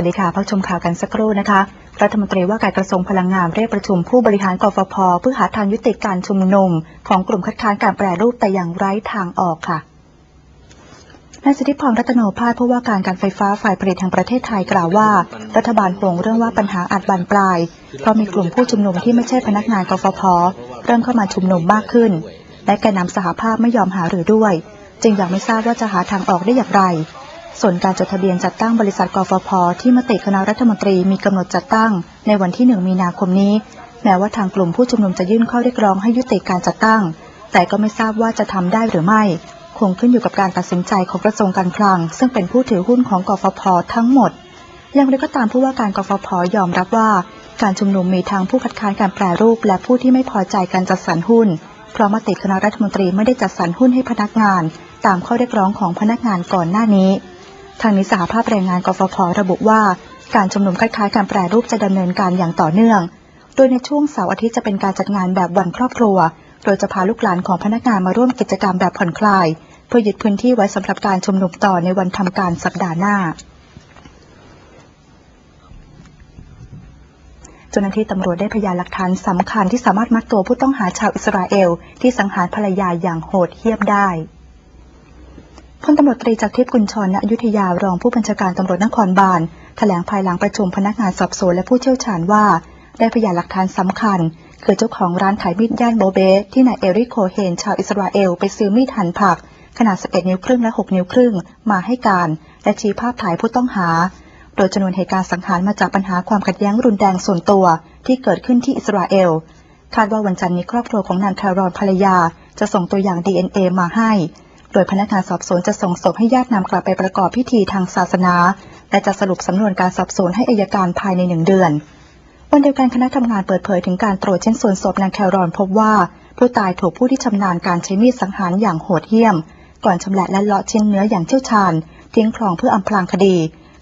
วัสดีค่ะพักชมข่าวกันสักครู่นะคะ รัฐมนตรีว่าการกระทรวงพลังงานเรียกประชุมผู้บริหารกฟผเพื่อหาทางยุติการชุมนุมของกลุ่มคัดค้านการแปรรูปแต่อย่างไร้ทางออกค่ะนายสิทธิพรรัตโนภาสผู้ว่าการการไฟฟ้าฝ่ายผลิตแห่งประเทศไทยกล่าวว่า รัฐบาลห่วงเรื่องว่าปัญหาอาจบานปลาย เพราะมีกลุ่มผู้ชุมนุมที่ไม่ใช่พนักงานกฟผเริ่มเข้ามาชุมนุมมากขึ้น และแกนนำสหภาพไม่ยอมหาหรือด้วย จึงยังไม่ทราบว่าจะหาทางออกได้อย่างไร ส่วนการจดทะเบียนจัดตั้งบริษัทกฟผที่มติคณะรัฐมนตรีมีกำหนดจัดตั้งในวันที่ 1 มีนาคมนี้ แม้ว่าทางกลุ่มผู้ชุมนุมจะยื่นข้อเรียกร้องให้ยุติการจัดตั้ง แต่ก็ไม่ทราบว่าจะทำได้หรือไม่ คงขึ้นอยู่กับการตัดสินใจของกระทรวงการคลัง ซึ่งเป็นผู้ถือหุ้นของกฟผทั้งหมดอย่างไรก็ตามผู้ว่าการกฟผยอมรับว่า การชุมนุมมีทั้งผู้คัดค้านการแปรรูป และผู้ที่ไม่พอใจการจัดสรรหุ้น เพราะมติคณะรัฐมนตรีไม่ได้จัดสรรหุ้นให้พนักงาน ตามข้อเรียกร้องของพนักงานก่อนหน้านี้ ทางนี้สหภาพแรงงานกฟผระบุว่า การชุมนุมคัดค้านการแปรรูปจะดำเนินการอย่างต่อเนื่อง โดยในช่วงเสาร์อาทิตย์จะเป็นการจัดงานแบบวันครอบครัว โดยจะพาลูกหลานของพนักงานมาร่วมกิจกรรมแบบผ่อนคลาย เพื่อยึดพื้นที่ไว้สำหรับการชุมนุมต่อในวันทำการสัปดาห์หน้าเจ้าหน้าที่ตำรวจได้พยานหลักฐานสำคัญที่สามารถมัดตัวผู้ต้องหาชาวอิสราเอล ที่สังหารภรรยาอย่างโหดเหี้ยมได้ ลตำรวจตรีจากทิพย์กุลชรณอยุธยารองผู้บัญชาการตำรวจนครบาลแถลงภายหลังประชุมพนักงานสอบสวนและผู้เชี่ยวชาญว่า ได้พยานหลักฐานสำคัญ คือเจ้าของร้านขายมีดย่านโบเบสที่นายเอริโคเฮนชาวอิสราเอลไปซื้อมีดหั่นผัก ขนาด 11 นิ้วครึ่งและ 6 นิ้วครึ่ง มาให้การ และชี้ภาพถ่ายผู้ต้องหา โดยจำนวนเหตุการณ์สังหารมาจากปัญหาความขัดแย้งรุนแรงส่วนตัว ที่เกิดขึ้นที่อิสราเอลคาดว่าวันจันทร์นี้ครอบครัวของนางแครอนภรรยา จะส่งตัวอย่าง DNA มาให้ โดยพนักงานสอบสวนจะส่งศพให้ญาตินำกลับไปประกอบพิธีทางศาสนา และจะสรุปสำนวนการสอบสวนให้อายการภายในหนึ่งเดือน วันเดียวกันคณะทำงานเปิดเผยถึงการตรวจเชิ้นส่วนศพนางแครอนพบว่า ผู้ตายถูกผู้ที่ชำนาญการใช้มีดสังหารอย่างโหดเหี้ยม ก่อนชำแหละและเลาะชิ้นเนื้ออย่างเชี่ยวชาญทิ้งคลองเพื่ออำพรางคดี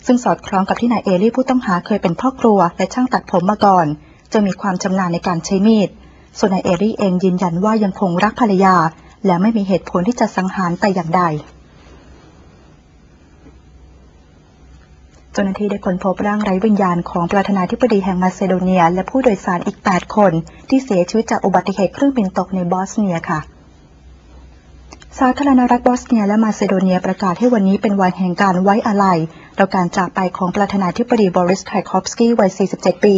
ซึ่งสอดคล้องกับที่นายเอลี่ผู้ต้องหาเคยเป็นพ่อครัวและช่างตัดผมมาก่อนจึงมีความชำนาญในการใช้มีดส่วนนายเอลี่เองยืนยันว่ายังคงรักภรรยา และไม่มีเหตุผลที่จะสังหารแต่อย่างใดเจ้าหน้าที่ได้ค้นพบร่างไร้วิญญาณของประธานาธิบดีแห่งมาซิโดเนีย และผู้โดยสารอีก 8 คน ที่เสียชีวิตจากอุบัติเหตุเครื่องบินตกในบอสเนียค่ะ สาธารณรัฐบอสเนียและมาซิโดเนียประกาศให้วันนี้เป็นวันแห่งการไว้อาลัยต่อการจากไปของประธานาธิบดีบอริสไทคอฟสกี้วัย 47 ปี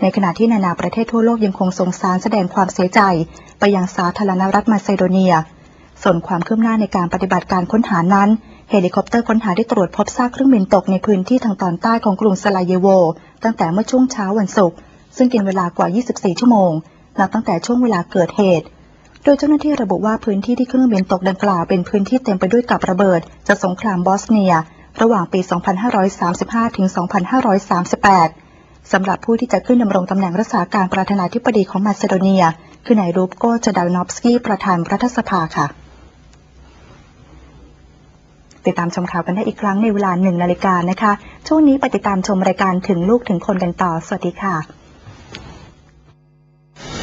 ในขณะที่นานาประเทศทั่วโลกยังคงสงสารแสดงความเสียใจ ไปยังสาธารณรัฐมาซิโดเนีย ส่วนความคืบหน้าในการปฏิบัติการค้นหานั้น เฮลิคอปเตอร์ค้นหาได้ตรวจพบซากเครื่องบินตกในพื้นที่ทางตอนใต้ของกรุงสลาเยโว ตั้งแต่เมื่อช่วงเช้าวันศุกร์ซึ่งกินเวลากว่า 24 ชั่วโมงนับตั้งแต่ช่วงเวลาเกิดเหตุ โดยเจ้าหน้าที่ระบุว่าพื้นที่ที่เครื่องบินตกดังกล่าวเป็นพื้นที่เต็มไปด้วยกับระเบิดจากสงครามบอสเนีย ระหว่างปี 2535 ถึง 2538 สำหรับผู้ที่จะขึ้นดำรงตำแหน่งรักษาการประธานาธิบดีของมาซิโดเนีย คือนายรูปโกจดานอฟสกี้ประธานรัฐสภาค่ะ ติดตามชมข่าวกันได้อีกครั้งในเวลาหนึ่งนาฬิกานะคะ ช่วงนี้ไปติดตามชมรายการถึงลูกถึงคนกันต่อ สวัสดีค่ะ